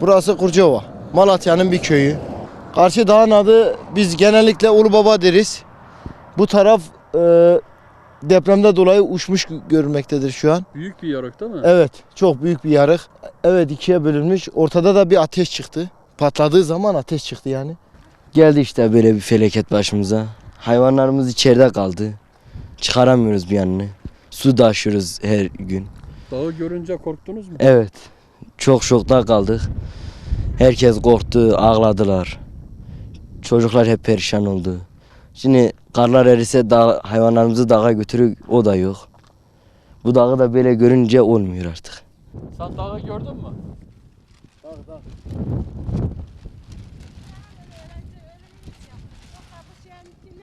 Burası Kurcova. Malatya'nın bir köyü. Karşı dağın adı biz genellikle Ulubaba deriz. Bu taraf e, depremde dolayı uçmuş görülmektedir şu an. Büyük bir yarık değil mi? Evet, çok büyük bir yarık. Evet, ikiye bölünmüş. Ortada da bir ateş çıktı. Patladığı zaman ateş çıktı yani. Geldi işte böyle bir felaket başımıza. Hayvanlarımız içeride kaldı. Çıkaramıyoruz bir yanını. Su taşıyoruz her gün. Dağı görünce korktunuz mu? Evet. Çok şokta kaldık. Herkes korktu, ağladılar. Çocuklar hep perişan oldu. Şimdi karlar erirse dağ, hayvanlarımızı dağa götürür o da yok. Bu dağı da böyle görünce olmuyor artık. Sen dağı gördün mü? Dağ dağ.